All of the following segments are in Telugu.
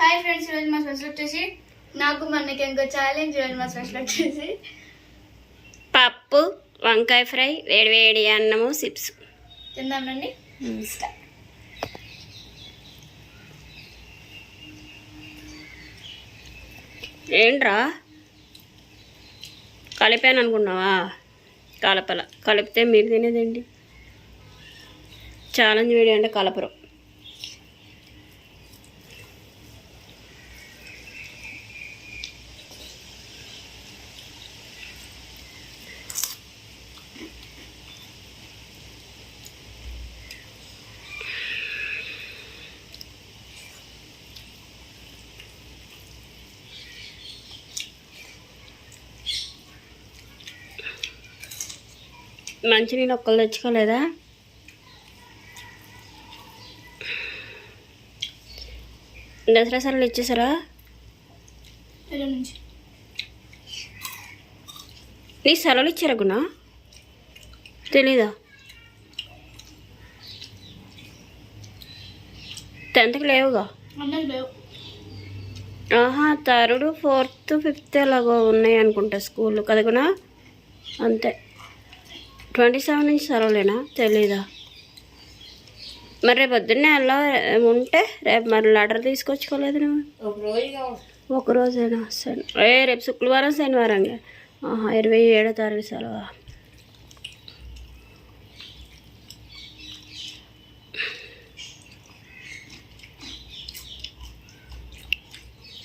హాయ్ ఫ్రెండ్స్ ఈరోజు మా స్పెషల్ వచ్చేసి నాకు మనకి ఇంకో ఛాలెంజ్ ఈరోజు మా స్పెషల్ వచ్చేసి పప్పు వంకాయ ఫ్రై వేడి వేడి అన్నము సిప్స్ తిందాం రండి. ఏంట్రా? కలిపాను అనుకున్నావా కలపల. కలిపితే మీరు తినేదండి ఛాలెంజ్ వీడియో అంటే కలపరు. మంచినీళ్ళు ఒక్కళ్ళు తెచ్చుకోలేదా? దసరా సెలవులు ఇచ్చేసారా? నీ సెలవులు ఇచ్చారా గుణ? తెలీదా? టెన్త్కి లేవుగా? ఆహా థర్డ్ ఫోర్త్ ఫిఫ్త్ అలాగో ఉన్నాయి అనుకుంటా స్కూల్. కదా గుణ? అంతే. ట్వంటీ సెవెన్ నుంచి సెలవులేనా తెలీదా. మరి రేపు పొద్దున్నే అలా ఉంటే రేపు మరి లెటర్ తీసుకొచ్చుకోలేదు నువ్వు. ఒక రోజేనా శని ఏ రేపు శుక్రవారం శనివారం ఆహా ఇరవై ఏడో తారీఖు సెలవా?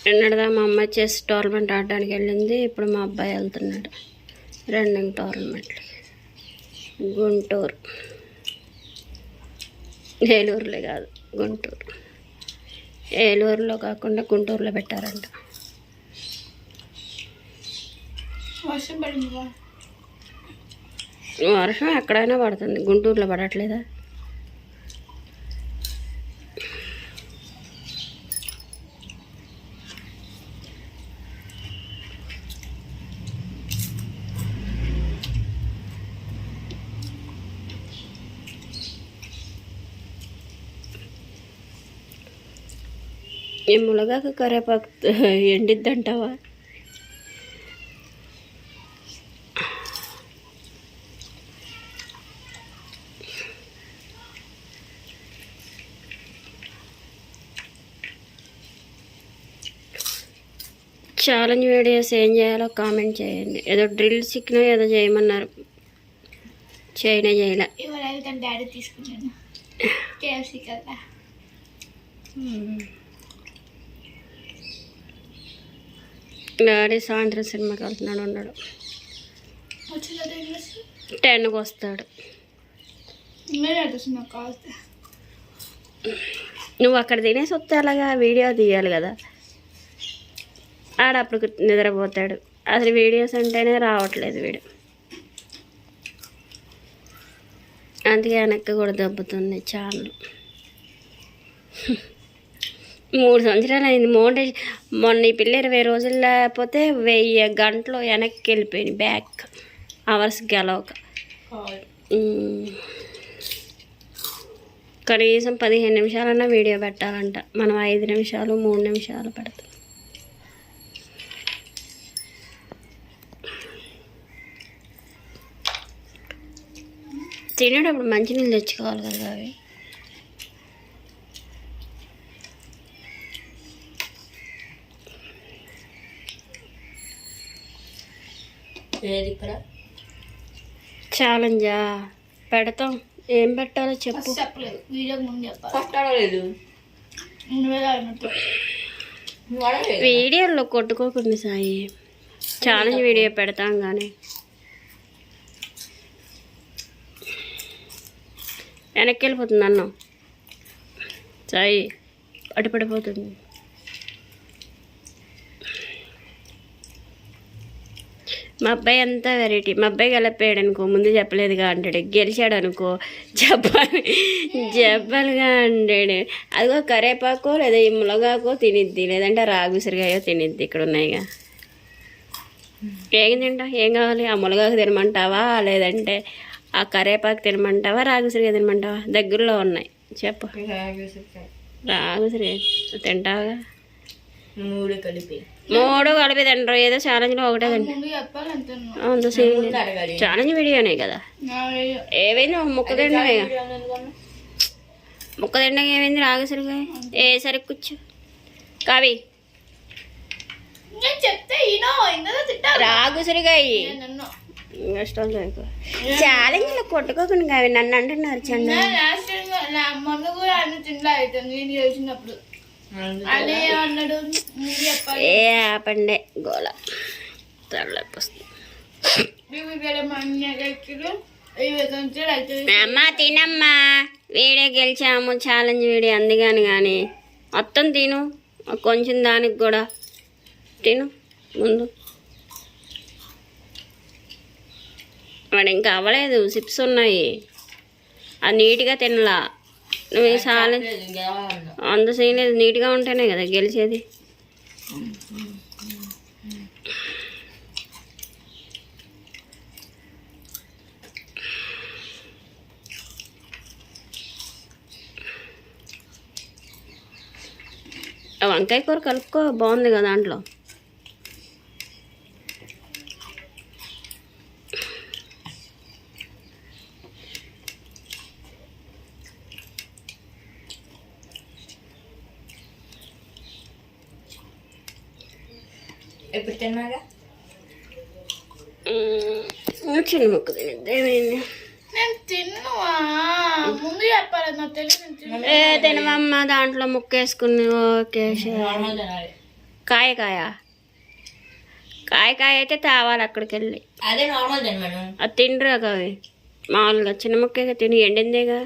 నిన్నటిదా మా అమ్మాయి చెస్ టోర్నమెంట్ ఆడడానికి వెళ్ళింది ఇప్పుడు మా అబ్బాయి వెళ్తున్నాడు. రన్నింగ్ టోర్నమెంట్లు గుంటూరు. ఏలూరులే కాదు గుంటూరు. ఏలూరులో కాకుండా గుంటూరులో పెట్టారంట. వర్షం ఎక్కడైనా పడుతుంది. గుంటూరులో పడట్లేదా? ఈ మునగాకు కరేపాకు ఎండిద్దంటావా? ఛాలెంజ్ వీడియోస్ ఏం చేయాలో కామెంట్ చేయండి. ఏదో డ్రిల్ చికెన్ ఏదో చేయమన్నారు. చేయనే చేయలే. డాడీ తీసుకున్నాను కేఎఫ్సీ కదా డాడీ సాయంత్రం సినిమాకి వెళ్తున్నాడు ఉన్నాడు. టెన్కి వస్తాడు. నువ్వు అక్కడ తినేసి వస్తే అలాగా వీడియో తీయాలి కదా. ఆడప్పుడు నిద్రపోతాడు. అసలు వీడియోస్ అంటేనే రావట్లేదు వీడు. అందుకే వెనక్కి కూడా దెబ్బతుంది ఛానల్ మూడు సంవత్సరాలు అయింది మోంటే మొన్న ఈ పిల్ల ఇరవై రోజులు లేకపోతే వెయ్యి గంటలు వెనక్కి వెళ్ళిపోయింది బ్యాక్ అవర్స్ గెలవక. కనీసం పదిహేను నిమిషాలన్నా వీడియో పెట్టాలంట. మనం ఐదు నిమిషాలు మూడు నిమిషాలు పెడతాం. తినేటప్పుడు మంచినీళ్ళు తెచ్చుకోవాలి కదా అవి ఛాలెంజా? పెడతాం. ఏం పెట్టాలో చెప్పు. చెప్పలేదు. ముందు చెప్పాలి. నువ్వే వీడియోలో కొట్టుకోకుండా సాయి. ఛాలెంజ్ వీడియో పెడతాం కానీ వెనక్కి వెళ్ళిపోతుంది అన్నం. సాయి అటు పడిపోతుంది. మా అబ్బాయి అంతా వెరైటీ మా అబ్బాయి గెలపోయాడు అనుకో ముందు చెప్పలేదుగా అంటాడు. గెలిచాడు అనుకో చెప్పాలి. చెప్పాలిగా అంటాడు. అదిగో కరేపాకో లేదా ఈ మునగాకో తినిద్ది లేదంటే రాగుసిరిగాయో తినిద్ది. ఇక్కడ ఉన్నాయిగా ఏం తింటా? ఏం కావాలి? ఆ మునగాకు తినమంటావా? లేదంటే ఆ కరేపాకు తినమంటావా? రాగుసిరిగా తినమంటావా? దగ్గరలో ఉన్నాయి. చెప్పు. రాగుసిరిగా తింటావా? మూడు కలిపి. మూడు కలిపి తింటారు ఏదో ఛాలెంజ్లో ఒకటే అంత ఛాలెంజ్ వీడియోనే కదా. ఏవైంది ముక్క తిండమే ముక్క తిండగా ఏమైంది? రాగు సరిగా ఏ సరి కూర్చో. కవి. నేను చెప్తే ఈనో ఇందులో తింటారు రాగు సరిగా నన్ను. కష్టాలు ఛాలెంజ్లో కొట్టుకోకుండా కవి. నన్ను అంటున్నారు మొన్న కూడా అన్ని తిండ్లా అవుతుంది నేను చేసినప్పుడు. ఏ ఆపండే అవుతుంది అమ్మ తినమ్మా. వీడియో గెలిచాము ఛాలెంజ్ వీడియో అందుకని కానీ మొత్తం తిను. కొంచెం దానికి కూడా. తిను. ముందు. వాడు ఇంకా అవ్వలేదు. సిప్స్ ఉన్నాయి. అది నీట్గా తినలా. నువ్వు ఈ అంత చేయలేదు నీట్గా ఉంటేనే కదా గెలిచేది. వంకాయ కూర కలుపుకో బాగుంది కదా దాంట్లో. ఎప్పుడు తిన్నాగా మ్మ్. చిన్న ముక్క తినేది నేను తిన్నువా? ముందు చెప్పాలి నాకు తెలియదు నేను తిన్ను. ఏ తినవమ్మ దాంట్లో ముక్క వేసుకుని ఓకే సరే. నార్మల్ తినాలి. కాయ కాయ కాయ కాయ అయితే తేవాలి అక్కడికి వెళ్ళి అదే నార్మల్ తిండ్రా కావి మామూలుగా చిన్న ముక్కగా తిని ఎండిందేగా?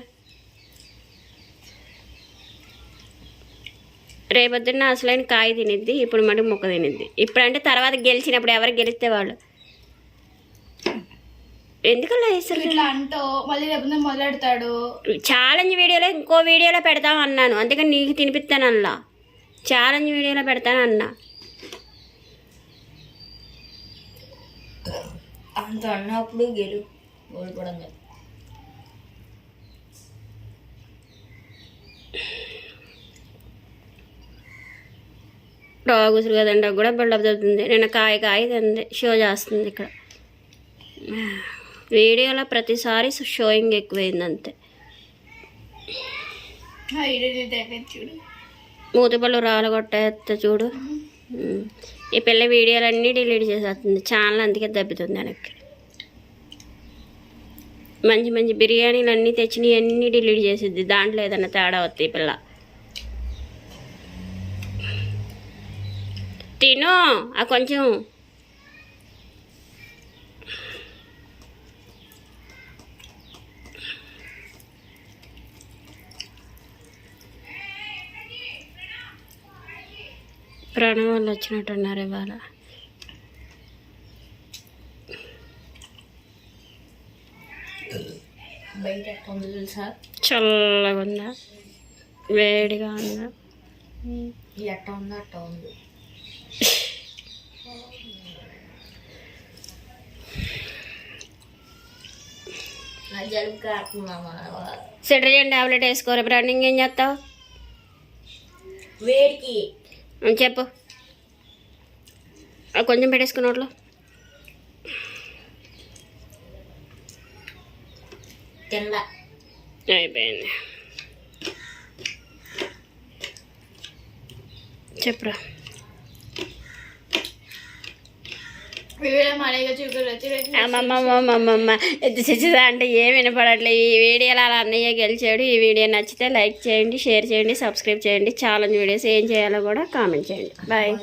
రేపొద్దున్న అసలైన కాయ తినిద్ది ఇప్పుడు మటుకు ముక్క తినిద్ది. ఇప్పుడంటే తర్వాత గెలిచినప్పుడు ఎవరు గెలిస్తే వాళ్ళు? ఎందుకలా వేస్తారు ఇట్లా అంటూ మళ్ళీ రేపు మొదలెడతాడు. ఛాలెంజ్ వీడియోలో ఇంకో వీడియోలో పెడతాం అన్నాను. అందుకని నీకు తినిపిస్తాను అల్లా ఛాలెంజ్ వీడియోలో పెడతాను అన్నా. అంత అన్నప్పుడు గెలు. ఓడిపోవడం కాదు రాగుసులు కదండి కూడా బిల్డప్ చదువుతుంది నేను కాయ కాయ తింది షో చేస్తుంది ఇక్కడ. వీడియోలో ప్రతిసారి షోయింగ్ ఎక్కువైంది అంతే. మూతపళ్ళు రాలగొట్టేస్తే చూడు. ఈ పిల్ల వీడియోలన్నీ డిలీట్ చేసేస్తుంది. ఛానల్ అందుకే దెబ్బతుంది వెనక్కి. మంచి మంచి బిర్యానీలు అన్నీ తెచ్చినవి అన్నీ డిలీట్ చేసిద్ది దాంట్లో ఏదైనా తేడా వస్తాయి పిల్ల. తిను. ఆ కొంచెం. ప్రాణం వాళ్ళు వచ్చినట్టున్నారు ఇవాళ. చల్లగా ఉందా? వేడిగా ఉందా? ఎట్ట ఉందా? అట్ట ఉంది. సిట్రజన్ టాబ్లెట్ వేసుకో రేపు రన్నింగ్ ఏం చేస్తావు? వేడికి. చెప్పు. కొంచెం పెట్టేసుకున్న నోట్లో. తినలా. అయిపోయింది. చెప్పురా వీడియో మళ్ళీ చూపులు వచ్చి అమ్మమ్మమ్మమ్మమ్మ. చచ్చిదా అంటే ఏం వినపడట్లేదు ఈ వీడియోలో అలా అన్నయ్య గెలిచాడు. ఈ వీడియో నచ్చితే లైక్ చేయండి షేర్ చేయండి సబ్స్క్రైబ్ చేయండి. ఛాలెంజ్ వీడియోస్ ఏం చేయాలో కూడా కామెంట్ చేయండి. బాయ్.